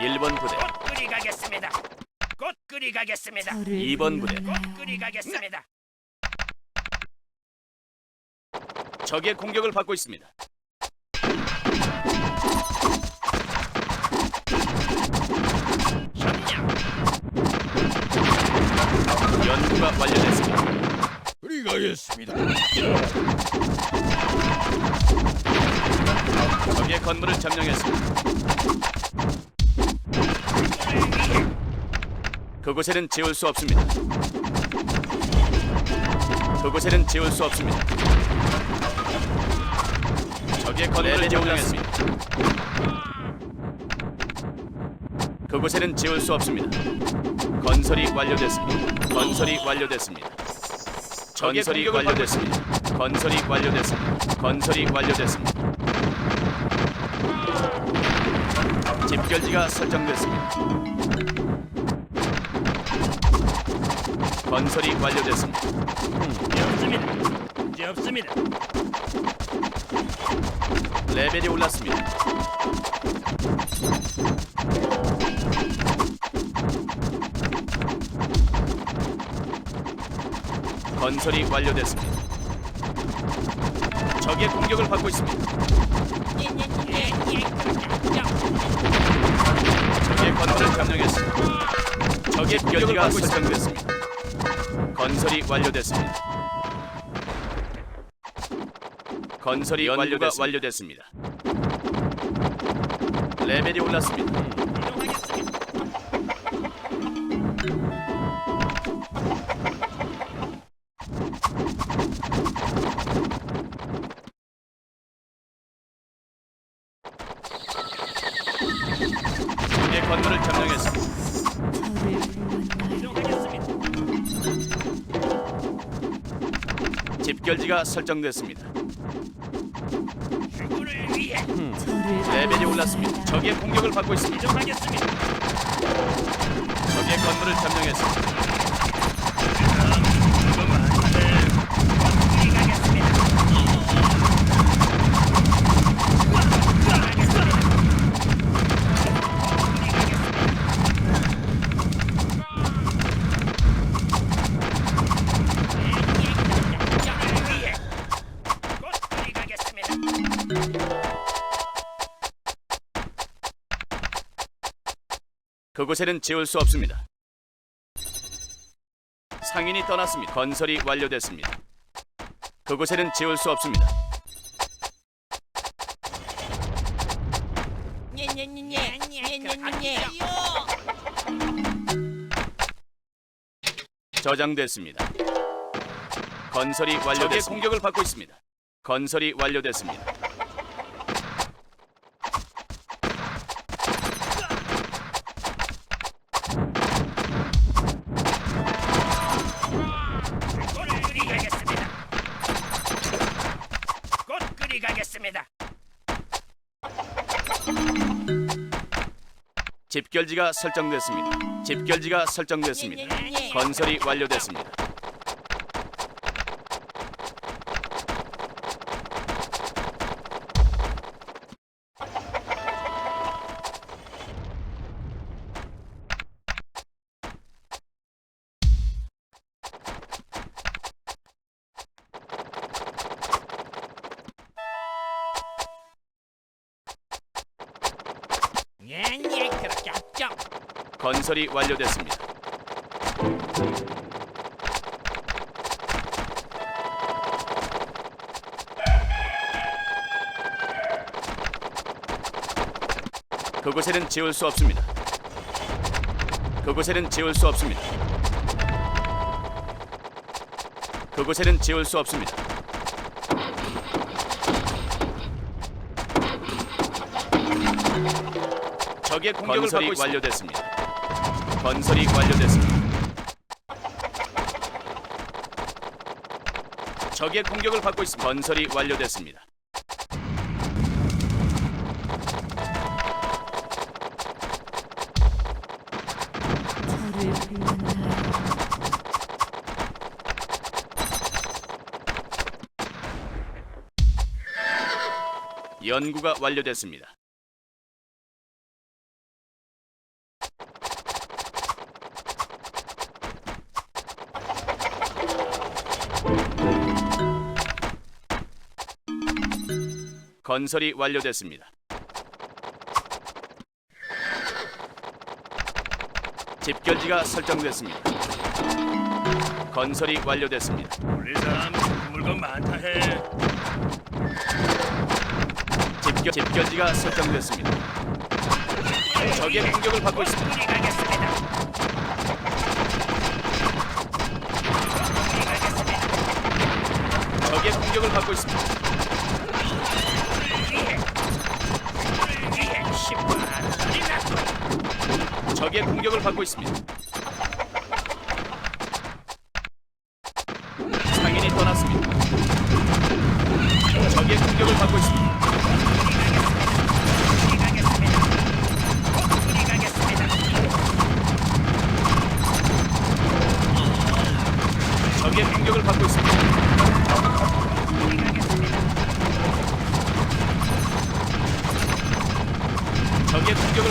일번 부대, 곧 그리 가겠습니다. 곧 그리 가겠습니다. 저를 2번 부대. 불러나요. 곧 그리 가겠습니다. 적의 공격을 받고 있습니다. 그곳에는 지울 수 없습니다. 그곳에는 지울 수 없습니다. 적의 건물을 점령했습니다. 그곳에는 지울 수 없습니다. 건설이 완료됐습니다. 건설이 완료됐습니다. 건설이 완료됐습니다. 건설이 완료됐습니다. 건설이 완료됐습니다. 집결지가 설정됐습니다. 건설이 완료됐습니다. 문제 없습니다. 문제 없습니다. 레벨이 올랐습니다. 건설이 완료됐습니다. 적의 공격을 받고 있습니다. 적의 건물을 점령했습니다. 적의 공격을 설정됐습니다. 건설이 완료됐습니다. 건설이 완료가 완료됐습니다. 레벨이 올랐습니다. 설정됐습니다. 저를 레벨이 올랐습니다. 적의 공격을 받고 있습니다. 적의 건물을 점령했습니다. 그곳에는 지울 수 없습니다. 상인이 떠났습니다. 건설이 완료됐습니다. 그곳에는 지울 수 없습니다. 저장됐습니다. 건설이 완료됐습니다. 적의 공격을 받고 있습니다. 건설이 완료됐습니다. 집결지가 설정됐습니다. 집결지가 설정됐습니다. 건설이 완료됐습니다. 건설이 완료됐습니다. 그곳에는 지울 수 없습니다. 그곳에는 지울 수 없습니다. 그곳에는 지울 수 없습니다. 적의 공격을 받고 있습니다. 완료됐습니다. 건설이 완료됐습니다. 적의 공격을 받고 있습니다. 건설이 완료됐습니다. 연구가 완료됐습니다. 건설이 완료됐습니다. 집결지가 설정됐습니다. 건설이 완료됐습니다. 우리 사람 물건 많다 해. 집결, 집결지가 설정됐습니다. 적의 공격을 받고 있습니다. 적의 공격을 받고 있습니다. 위해. 위해 10만 원이 났군. 적의 공격을 받고 있습니다.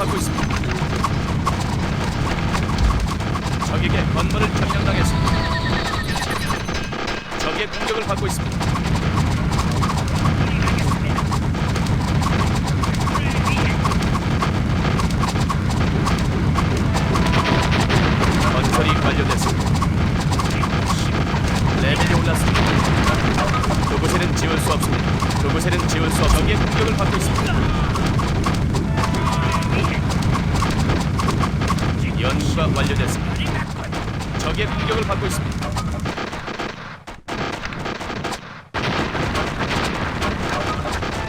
받고 있습니다. 적에게 건물을 점령당했습니다. 적의 공격을 받고 있습니다. 그곳에는 지울 수 없습니다. 그곳에는 지울 수 없. 적의 공격을 받고 있습니다. 연구가 완료됐습니다. 적의 공격을 받고 있습니다.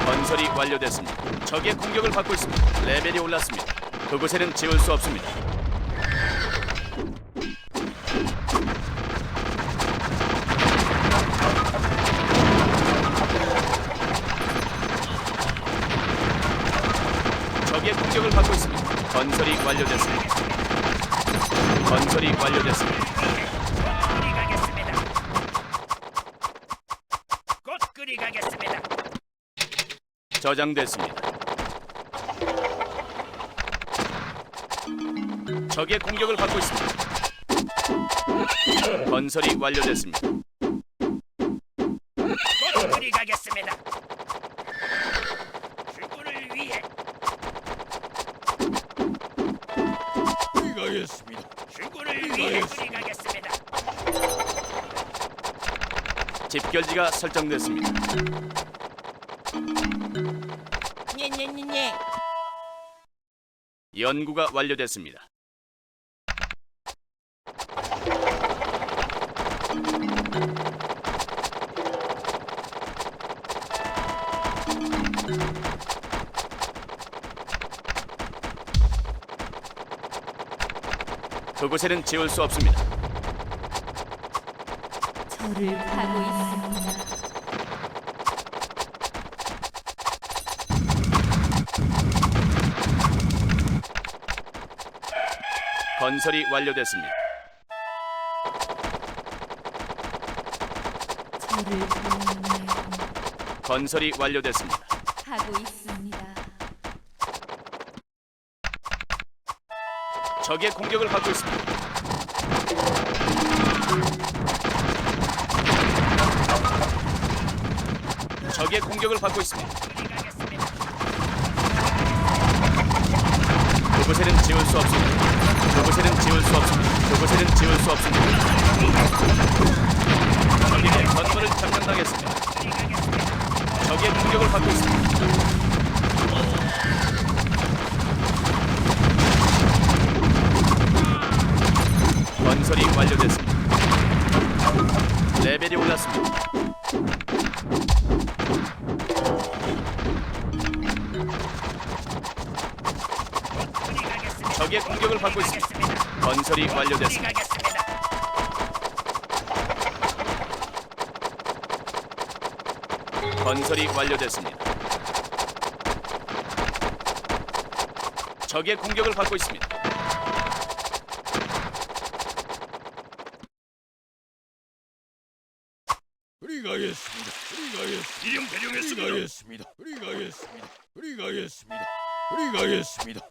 건설이 완료됐습니다. 적의 공격을 받고 있습니다. 레벨이 올랐습니다. 그곳에는 지울 수 없습니다. 건설이 완료됐습니다. 건설이 완료됐습니다. 그리 가겠습니다. 곧 그리 가겠습니다. 저장됐습니다. 적의 공격을 받고 있습니다. 건설이 완료됐습니다. 집결지가 설정됐습니다. 네네네네. 연구가 완료됐습니다. 그곳에는 지울 수 없습니다. 저를 가고 있습니다. 건설이 완료됐습니다. 저를. 건설이 완료됐습니다. 가고 있습니다. 적의 공격을 받고 있습니다. 적의 공격을 받고 있습니다. 그곳에는 지울 수 없습니다. 그곳에는 지울 수 없습니다. 그곳에는 지울 수 없습니다. 건설이 완료됐습니다. 적의 공격을 받고 있습니다. 그리 가겠습니다. 가겠습니다. 우리 가겠습니다. 이령 우리 대령했습니다. 가겠습니다. 우리 가겠습니다. 우리 가겠습니다. 우리 가겠습니다.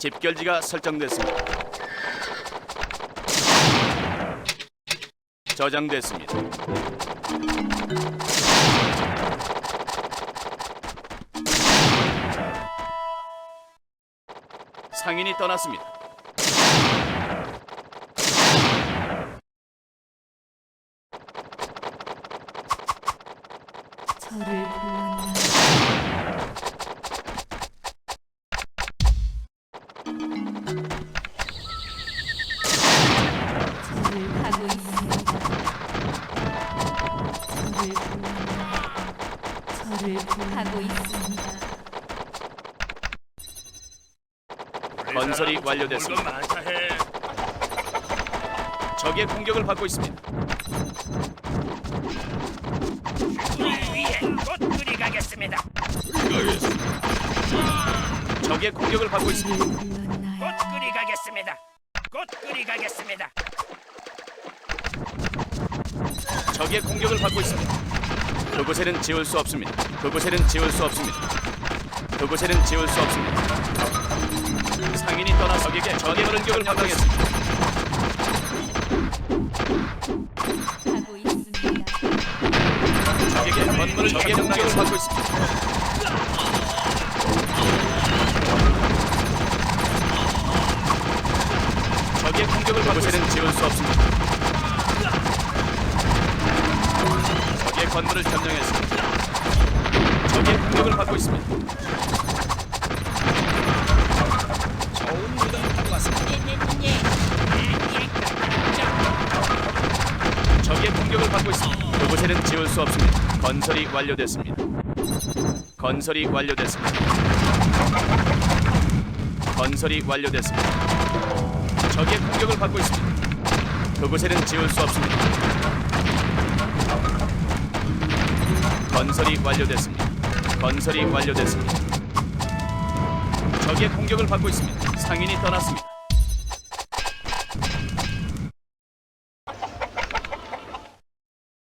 집결지가 설정됐습니다. 저장됐습니다. 상인이 떠났습니다. 저를 가고 있습니다. 건설이 완료됐습니다. 적의 공격을 받고 있습니다. 우리 위해 가겠습니다. 적의 공격을 받고 있습니다. 곧 그리 가겠습니다. 곧 그리 가겠습니다. 적의 공격을 받고 있습니다. 그곳에는 지울 수 없습니다. 그곳에는 지울 수 없습니다. 그곳에는 지울 수 없습니다. 상인이 떠나 적에게 적의. 가고 있습니다. 적에게 건물을 적의 공격을 받고 있습니다. 적의 공격을 받고 있는 지울 수 없습니다. 건물을 점령했습니다. 적의 공격을 받고 있습니다. 좋은 무덤을 타고 왔습니다. 적의 공격을 받고 있습니다. 그곳에는 지울 수 없습니다. 건설이 완료됐습니다. 건설이 완료됐습니다. 건설이 완료됐습니다. 적의 공격을 받고 있습니다. 그곳에는 지울 수 없습니다. 건설이 완료됐습니다. 건설이 완료됐습니다. 적의 공격을 받고 있습니다. 상인이 떠났습니다.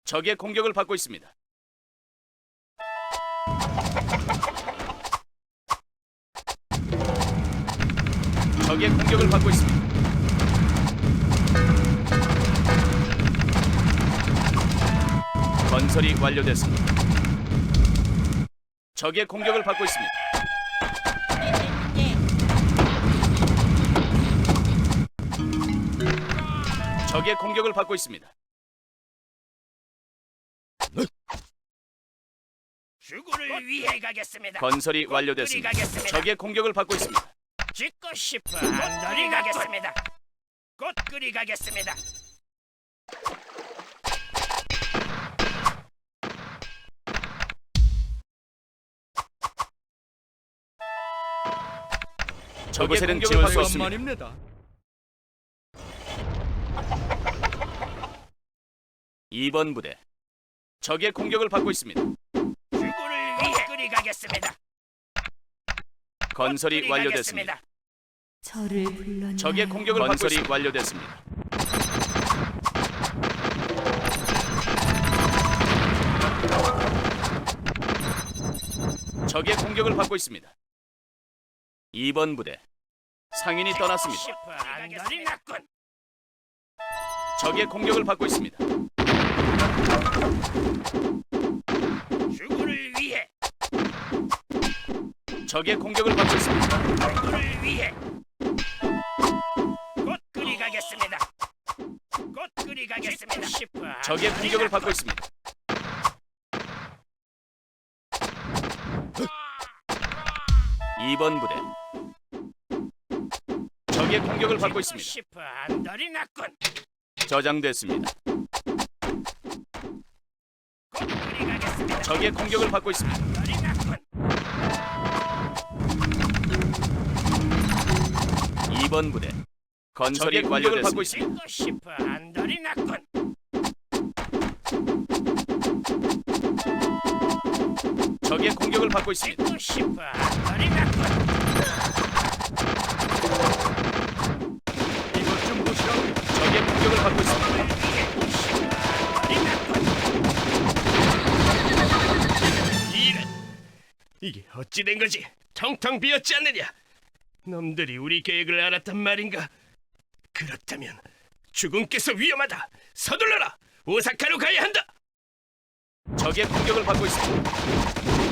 적의 공격을 받고 있습니다. 적의 공격을 받고 있습니다. 건설이 완료됐습니다. 적의 공격을 받고 있습니다. 적의 공격을 받고 있습니다. 주군을 위해 가겠습니다. 건설이 곧 완료됐습니다. 가겠습니다. 적의 공격을 받고 있습니다. 짓고 싶어 한들이 가겠습니다. 곧 그리 가겠습니다. 공격을 받고 있습니다. 만입니다. 2번 부대 적의 공격을 받고 있습니다. 가겠습니다. 건설이 완료됐습니다. 저를 불렀나요? 적의 공격을 받고 건설이 완료됐습니다. 적의 공격을 받고 있습니다. 2번 부대 상인이 떠났습니다. 났군. 적의 공격을 받고 있습니다. 주군을 위해 적의 공격을 받고 있습니다. 주군을 위해 곧 그리 가겠습니다. 곧 그리 가겠습니다. 싶어 적의 공격을. 받고 있습니다. 이번 부대 적의 공격을 받고 있습니다. 싶어 한들이 났군. 저장됐습니다. 가겠습니다. 적의 공격을 받고 있습니다. 한들이 났군. 2번 부대 건설이 완료됐습니다. 짓고 싶어 한들이 났군. 적의 공격을 받고 있습니다. 싶어 이것 좀 보시라고. 적의 공격을 받고 있습니다. 이게 어찌 된 거지? 텅텅 비었지 않느냐? 놈들이 우리 계획을 알았단 말인가? 그렇다면 죽음께서 위험하다. 서둘러라. 오사카로 가야 한다. 적의 공격을 받고 있습니다.